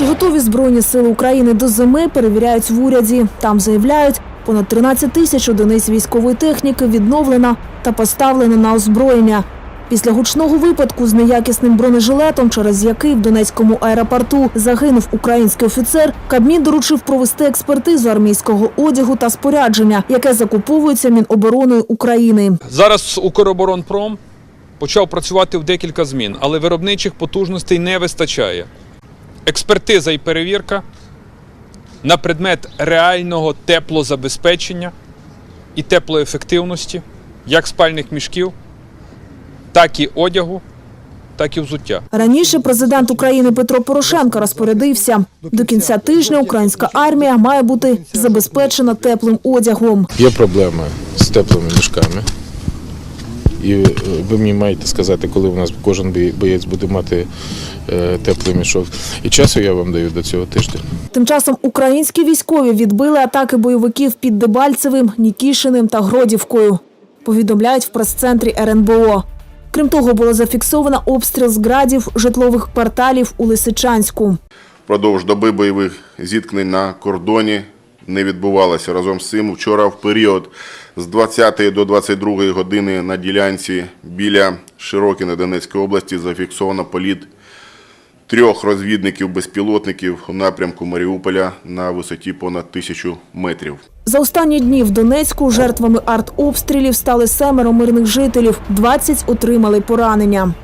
Чи готові Збройні сили України до зими, перевіряють в уряді. Там заявляють, понад 13 тисяч одиниць військової техніки відновлено та поставлено на озброєння. Після гучного випадку з неякісним бронежилетом, через який в Донецькому аеропорту загинув український офіцер, Кабмін доручив провести експертизу армійського одягу та спорядження, яке закуповується Мінобороною України. Зараз Укроборонпром почав працювати в декілька змін, але виробничих потужностей не вистачає. Експертиза і перевірка на предмет реального теплозабезпечення і теплоефективності як спальних мішків, так і одягу, так і взуття. Раніше президент України Петро Порошенко розпорядився. До кінця тижня українська армія має бути забезпечена теплим одягом. Є проблема з теплими мішками. І е, ви мені маєте сказати, коли у нас кожен боєць буде мати е, теплий мішок. І часу я вам даю до цього тижня. Тим часом українські військові відбили атаки бойовиків під Дебальцевим, Нікішиним та Гродівкою. Повідомляють в прес-центрі РНБО. Крім того, було зафіксовано обстріл з градів житлових кварталів у Лисичанську. Впродовж доби бойових зіткнень на кордоні не відбувалося. Разом з цим вчора в період з 20 до 22 години на ділянці біля Широкіна Донецької області зафіксовано політ трьох розвідників-безпілотників у напрямку Маріуполя на висоті понад тисячу метрів. За останні дні в Донецьку жертвами артобстрілів стали семеро мирних жителів, 20 отримали поранення.